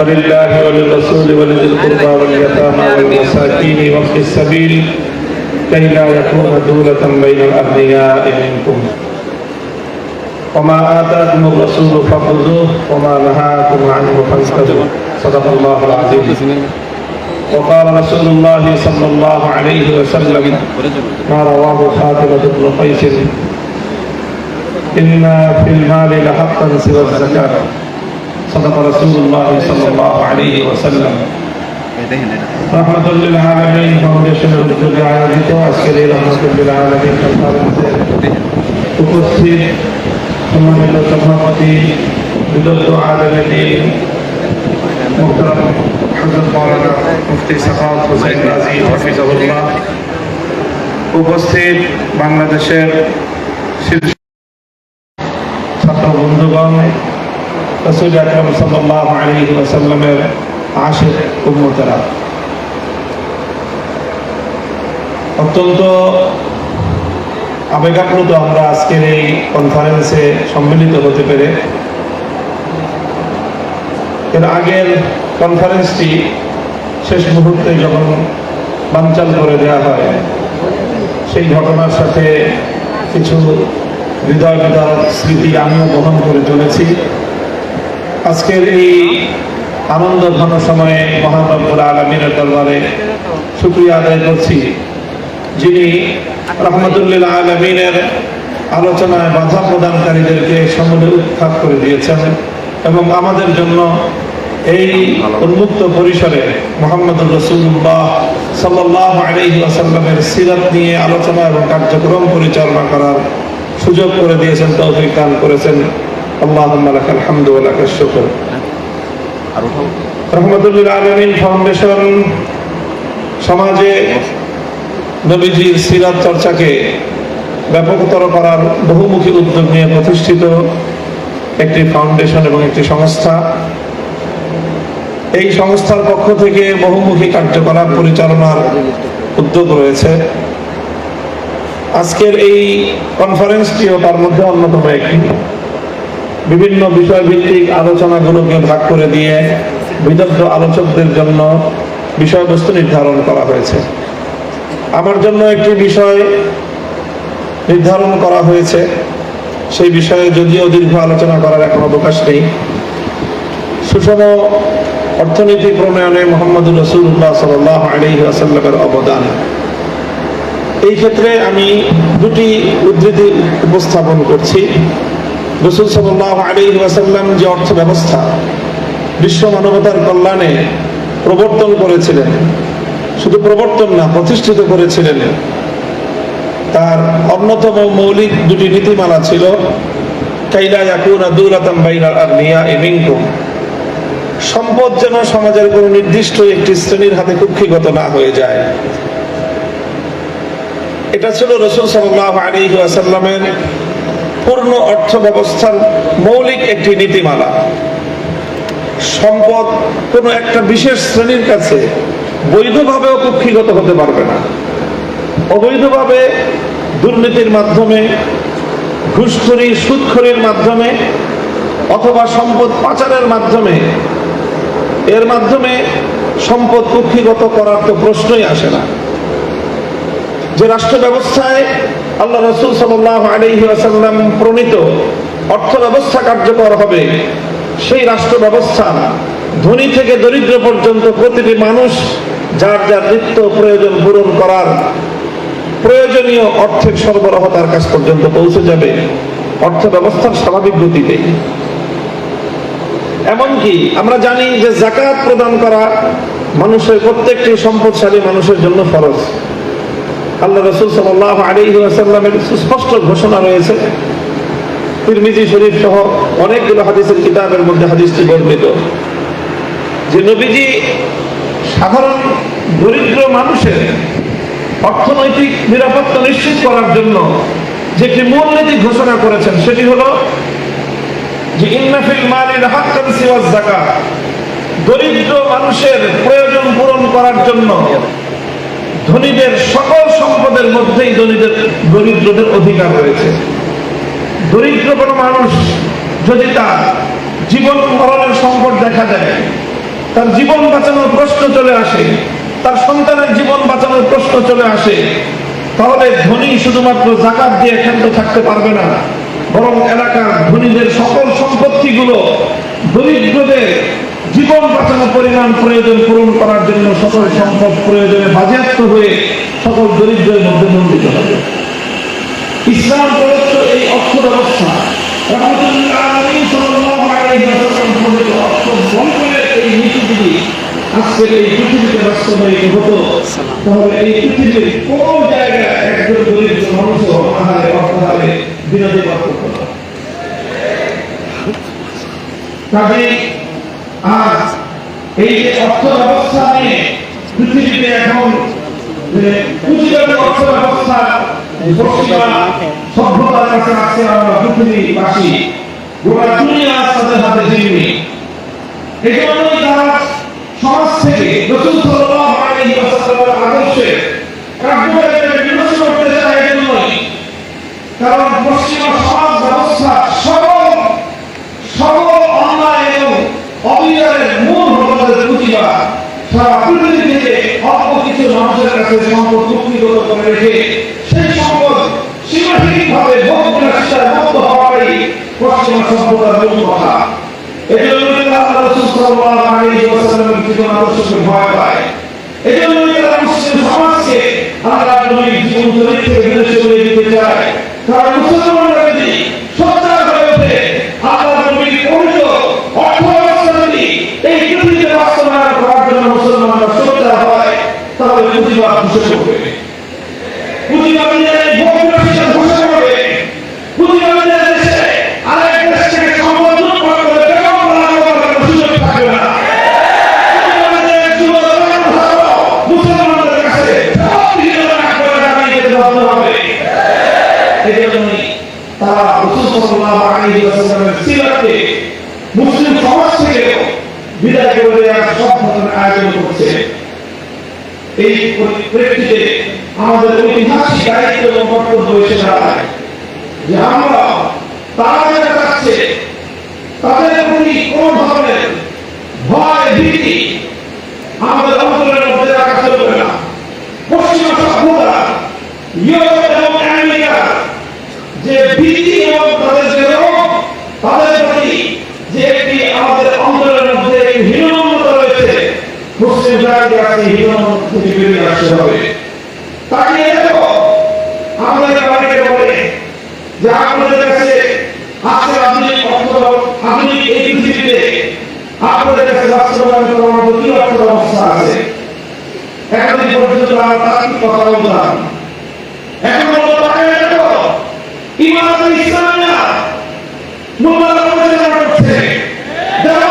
فلله وللرسول ولذي القربى واليتامى والمساكين وفي السبيل كي لا يكون دولة بين الأغنياء منكم. وما آتاكم الرسول فخذوه وما نهاكم عنه فانتهوا. صدق الله العظيم. وقال رسول الله صلى الله عليه وسلم ما رواه خاتمة بن قيس. إن في المال لحقا سوى الزكاة. صدق رسول الله صلى الله عليه وسلم রহমতুল্লিল আলমিন ফাউন্ডেশনের উদ্যোগে আয়োজিত আজকের এই রহমতুল্লিল আলমিন কনফারেন্সের উপস্থিত সম্মানিত সভাপতি বিদগ্ধ আলমিন মোহতরম হজরত মৌলানা মুফতি সাফাত হোসেন রাজি হাফিজাহুল্লাহ উপস্থিত বাংলাদেশের রসুল আকরম সাল্লাহ আলী ওয়াসাল্লামের আশের উম্মতেরা। অত্যন্ত আবেগাপ্লুত আমরা আজকের এই কনফারেন্সে সম্মিলিত হতে পেরে। এর আগের কনফারেন্সটি শেষ মুহূর্তে যখন বানচাল করে দেওয়া হয়, সেই ঘটনার সাথে কিছু হৃদয় বিদারক স্মৃতি আমিও বহন করে চলেছি। আজকের এই আনন্দ ঘন সময়ে মহানব্বুল আলমিনের দরবারে শুক্রিয়া আদায় করছি, যিনি রহমতুল্লিল আলমিনের আলোচনায় বাধা প্রদানকারীদেরকে সমূলে উৎখাত করে দিয়েছেন এবং আমাদের জন্য এই উন্মুক্ত পরিসরে মোহাম্মদ রসুল্লাহ সাল্লাহ আলহি আসাল্লামের সিরাত নিয়ে আলোচনা এবং কার্যক্রম পরিচালনা করার সুযোগ করে দিয়েছেন, তৌফিক দান করেছেন। ব্যাপকতর করার বহুমুখী উদ্যোগ নিয়ে প্রতিষ্ঠিত একটি ফাউন্ডেশন এবং একটি সংস্থা। এই সংস্থার পক্ষ থেকে বহুমুখী কার্যকলাপ পরিচালনার উদ্যোগ রয়েছে। আজকের এই কনফারেন্সটিও তার মধ্যে অন্যতম একটি। বিভিন্ন বিষয়ভিত্তিক আলোচনাগুলোকে ভাগ করে দিয়ে বিদগ্ধ আলোচকদের জন্য বিষয়বস্তু নির্ধারণ করা হয়েছে। আমার জন্য একটি বিষয় নির্ধারণ করা হয়েছে। সেই বিষয়ে যদিও দীর্ঘ আলোচনা করার এখন অবকাশ নেই। সুষম অর্থনীতি প্রণয়নে মোহাম্মদ রসুল্লাহ সাল আলী আসাল্লামের অবদান। এই ক্ষেত্রে আমি দুটি উদ্ধৃতি উপস্থাপন করছি। রসুল সাল্লাহ আলী ওয়াসাল্লাম যে অর্থ ব্যবস্থা বিশ্ব মানবতার কল্যাণে প্রবর্তন করেছিলেন, শুধু প্রবর্তন না, প্রতিষ্ঠিত করেছিলেন। তার অন্যতম মৌলিক দুটি নীতিমালা ছিল, কাইলা ইয়াকুনা দুলাতাম বাইনাল আগনিয়া মিনকুম। সম্পদ যেন সমাজের কোন নির্দিষ্ট একটি শ্রেণির হাতে কুক্ষিগত না হয়ে যায়। এটা ছিল রসুল সাল্লাহ আলী আসাল্লামের পূর্ণ অর্থ ব্যবস্থার মৌলিক একটি নীতিমালা। সম্পদ কোনো একটা বিশেষ শ্রেণির কাছে বৈধভাবেও কুক্ষিগত হতে পারবে না। অবৈধভাবে দুর্নীতির মাধ্যমে, ঘুষখড়ি, সুদখড়ির মাধ্যমে অথবা সম্পদ পাচারের মাধ্যমে, এর মাধ্যমে সম্পদ কুক্ষিগত করার তো প্রশ্নই আসে না। যে রাষ্ট্র ব্যবস্থায় আল্লাহ রসুল সাল্লাহ আলহি আসাল্লাম প্রণীত অর্থ ব্যবস্থা কার্যকর হবে, সেই রাষ্ট্র ব্যবস্থা ধনী থেকে দরিদ্র পর্যন্ত প্রতিটি মানুষ যার যার নিত্য প্রয়োজন পূরণ করার প্রয়োজনীয় অর্থের সরবরাহ তার কাছ পর্যন্ত পৌঁছে যাবে অর্থ ব্যবস্থার স্বাভাবিক গতিতে। এমনকি আমরা জানি যে জাকাত প্রদান করা মানুষের প্রত্যেকটি সম্পদশালী মানুষের জন্য ফরজ। আল্লাহ রসুল সাল্লাহ আলী আসাল্লামের সুস্পষ্ট ঘোষণা রয়েছে। তিরমিজি শরীফ সহ অনেকগুলো হাদিসের কিতাবের মধ্যে হাদিসটি বর্ণিত। যে নবীজি সাধারণ দরিদ্র মানুষের অর্থনৈতিক নিরাপত্তা নিশ্চিত করার জন্য যে একটি মূলনীতি ঘোষণা করেছেন, সেটি হলো যে ইন্নাফিল মালির হাক্কান সিওয়াজ দরিদ্র মানুষের প্রয়োজন পূরণ করার জন্য ধনীদের, সকল সম্পদের মধ্যেই ধনীদের দরিদ্রদের অধিকার রয়েছে। দরিদ্র কোনো মানুষ যদি তার জীবন মরণের সংকট দেখা দেয়, তার জীবন বাঁচানোর প্রশ্ন চলে আসে, তার সন্তানের জীবন বাঁচানোর প্রশ্ন চলে আসে, তাহলে ধনী শুধুমাত্র জাকাত দিয়ে ক্ষান্ত থাকতে পারবে না। বরং এলাকার ধনীদের সকল সম্পত্তিগুলো দরিদ্রদের জীবন বাঁচানোর পরিমাণ প্রয়োজন পূরণ করার জন্য সকল সম্পদ প্রয়োজনে বাজেয়াপ্ত হয়ে সকল দরিদ্রের মধ্যে মন্ডিত হবে। ইসলাম প্রদত্ত এই অর্থ ব্যবস্থা এই পৃথিবীতে তাহলে এই কোন জায়গায় দরিদ্র অর্থাহারে বিনোদী আজ এই যে অর্থ ব্যবস্থা নিয়ে পৃথিবীতে এখন পুঁজিগত আছে আমরা পৃথিবীবাসী। গোটা তারা সমাজ থেকে রসুল সাল্লাল্লাহু আলাইহি ওয়াসাল্লামের বিনষ্ট করতে চায় এজন্যই কারণ পশ্চিমা সমাজ ব্যবস্থা সকল সকল অন্যায় এবং অবিচারের মূল হল তাদের পুঁজিবাদ সারা পৃথিবী থেকে অল্প কিছু কাছে সম্পদ মুক্তিগত করে রেখে সেই সম্পদ সীমাহীন ভাবে ভোগ মুক্ত হওয়াটাই পশ্চিমা সভ্যতার মূল কথা। এজন্যই তারা রাসূল সাল্লাল্লাহু আলাইহি ওয়াসাল্লামের জীবন আদর্শকে ভয় পায়। এজন্যই তারা মুসলিম সমাজকে আল্লাহ নবীর জীবন চরিত্র বিদেশে উড়িয়ে দিতে চায়। কারণ মুসলমানরা যদি সোচ্চার হয়ে ওঠে আল্লাহ নবীর পবিত্র অর্থ ব্যবস্থা যদি এই পৃথিবীতে বাস্তবায়ন করার জন্য মুসলমানরা সোচ্চার হয় তাহলে পুঁজিবাদ ঘুষে পড়বে পুঁজিবাদীদের ভোগ বিলাসিতা ঘুষে পড়বে পুঁজিবাদীদের দেশে আরেক দেশ থেকে সম্পদ লুটপাট করে বেগম পালন করার কোনো সুযোগ থাকবে না পুঁজিবাদীদের যুবকরা ভালো মুসলমানদের কাছে সব কিছু না করে দাঁড়িয়ে যেতে বাধ্য হবে এই জন্যই তারা রাসূল সাল্লাল্লাহু আলাইহি ওয়াসাল্লামের সিরাতে মুসলিম সমাজ থেকে বিদায় করে দেওয়ার সব ধরনের আয়োজন করছে এই পরিপ্রেক্ষিতে আমাদের ঐতিহাসিক দায়িত্ব এবং কর্তব্য এসে দাঁড়ায়। যে আমরা যারা যাচ্ছে তাদের প্রতি কোন ধরনের ভয়, ভীতি আমাদের অন্তরের মধ্যে রাখা চলবে না। পশ্চিমা সভ্যতা, ইউরোপ এবং আমেরিকা যে ভীতি এবং তাদের যে তাদের প্রতি যে একটি আমাদের অন্তরের মধ্যে একটি হীনমন্যতা রয়েছে মুসলিম জাতিকে আজকে থেকে বেরিয়ে আসতে হবে তাকে দেখো আমাদের অনেকে বলে যে আপনাদের কাছে আছে আধুনিক অর্থ আধুনিক এই পৃথিবীতে আপনাদের কাছে বাস্তবায়ন করার মতো কি অর্থ ব্যবস্থা আছে। এতদিন পর্যন্ত আমরা তাত্ত্বিক কথা বলতাম এখন বলব, তাকে দেখো, ইমাম ইসলামিয়া মোল্লা পরিচালনা করছে। দেওয়ালে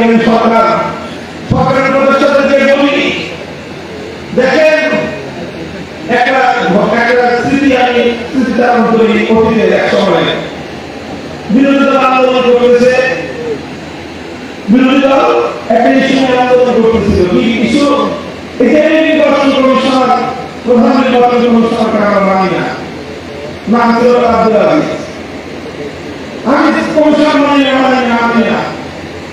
অন্তর্বর্তীকালীন সরকার, সরকারের প্রতিষ্ঠাদেরকে বলি দেখেন, একটা স্মৃতি আমি স্মৃতি ধারণ করি অতীতের এক সময়। বিরোধী দল আন্দোলন করতেছে। বিরোধী দল একটা ইস্যু আন্দোলন করতেছিল। কি ইস্যু যে নির্বাচন কমিশনার, প্রধান নির্বাচন কমিশনারকে আমরা মানি না। নাম ছিল আব্দুল আমি কমিশন মানি না মানি না।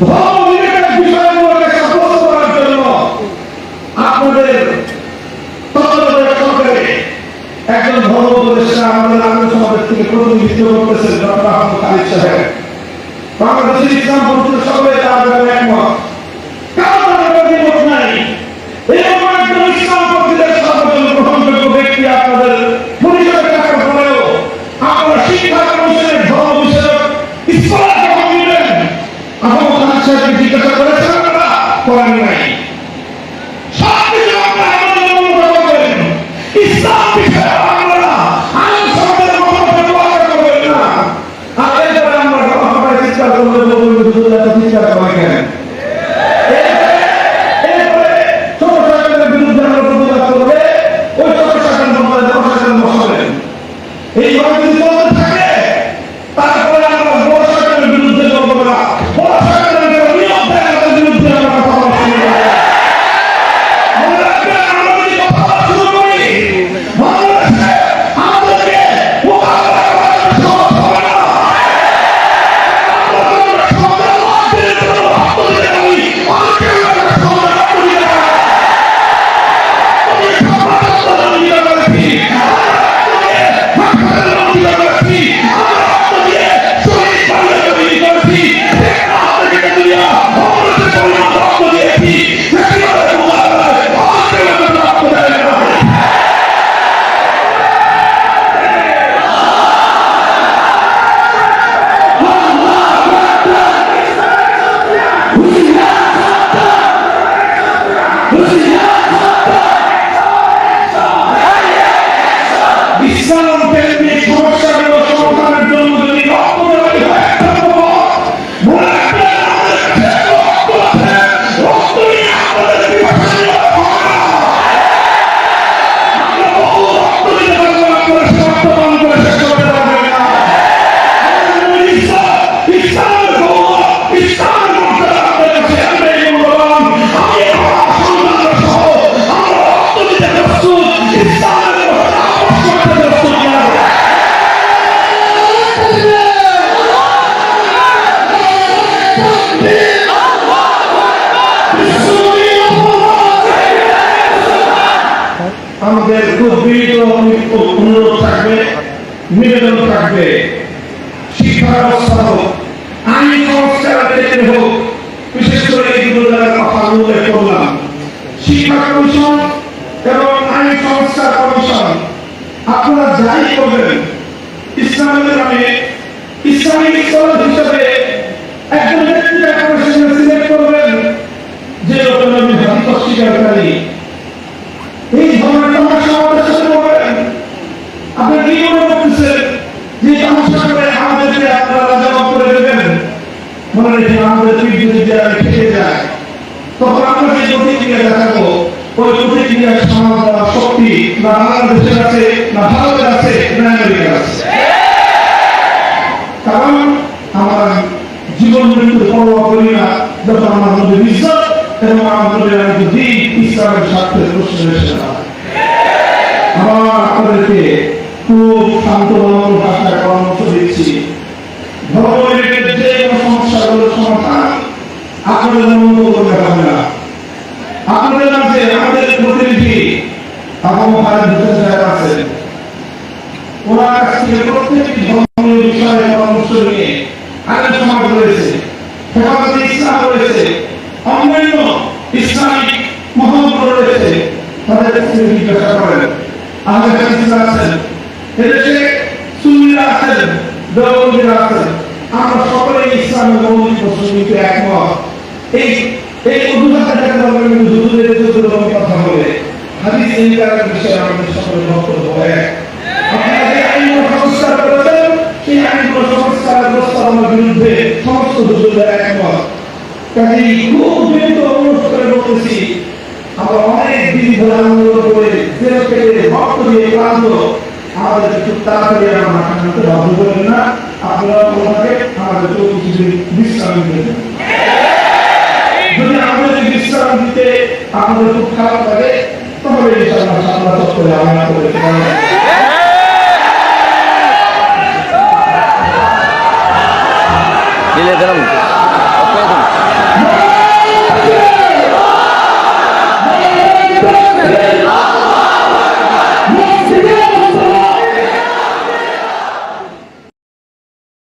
আপনাদের একজন ধর্ম উপদেষ্টা আমাদের আলোচনাদের থেকে প্রতিনিধিত্ব করতেছেন, ডক্টর আহমদ আলী সাহেব। বাংলাদেশের সবাই তার একমত। কারণ নাই। আমাদের বিনীত অনুরোধ থাকবে, নিবেদন থাকবে। শিক্ষা ব্যবস্থা হোক, আইন ক্ষেত্রে হোক, বিশেষ করে এই দুটো জায়গার কথা উল্লেখ করলাম শিক্ষা কমিশন এবং আইন সংস্কার কমিশন, আপনারা যাই করবেন, ইসলামের নামে ইসলামিক স্কলার হিসেবে একজন ব্যক্তি আপনারা সেখানে সিলেক্ট করবেন যে লোকের নামে হাদিস অস্বীকারী এই ধরনের তামাশা আমাদের সাথে করবেন আপনি কি মনে করতেছেন যে তামাশা করে আমাদেরকে আপনারা জবাব করে দেবেন মনে রেখে আমাদের পিঠ যদি দেয়ালে ঠেকে যায়, তখন আমরা যে প্রতিক্রিয়া দেখাবো ওই প্রতিক্রিয়ার সমাজ দেওয়ার শক্তি না বাংলাদেশের আছে, না ভারতের আছে, না আমেরিকার আছে। কারণ আমরা জীবন মৃত্যুর পরোয়া করি না, যখন আমার মধ্যে বিশ্বাস এবং আমার মধ্যে আমি ইসলামের স্বার্থে প্রশ্ন এসে আমার আপনাদেরকে খুব শান্ত ভাষায় পরামর্শ দিচ্ছি। ধর্ম রিলেটেড যে কোনো সমস্যাগুলোর সমাধান আপনাদের মন্দ করতে হবে না আপনাদের মাঝে আমাদের প্রতিনিধি আবহাওয়া খালেদ হোসেন সাহেব আছেন। ওনার কাছ প্রত্যেকটি ধর্মীয় বিষয়ে পরামর্শ নিয়ে সমাজ রয়েছে হেফাজতে ইসলাম রয়েছে অন্যান্য ইসলামিক মহানগর রয়েছে, তাদের জিজ্ঞাসা করেন। কাছে ইসলাম আছেন, এদেশে সুন্নিরা আছেন, দেওবন্দীরা আছেন। আমরা সকলে ইসলামের মৌলিক প্রশ্ন একমত। এই এই কথা বলে। হাদিস এই এক। আপনারা করে বলতেছি, আমরা অনেক দিন ধরে আন্দোলন করে জেল আমাদের একটু তাড়াতাড়ি আমরা মাথা নামতে না। আপনারা ওনাকে আমাদের চৌত্রিশ দিন বিশ্রাম। দিতে আমাদের খুব খারাপ লাগে। তাহলে ইনশাআল্লাহ সামনা চত্বরে আমরা করে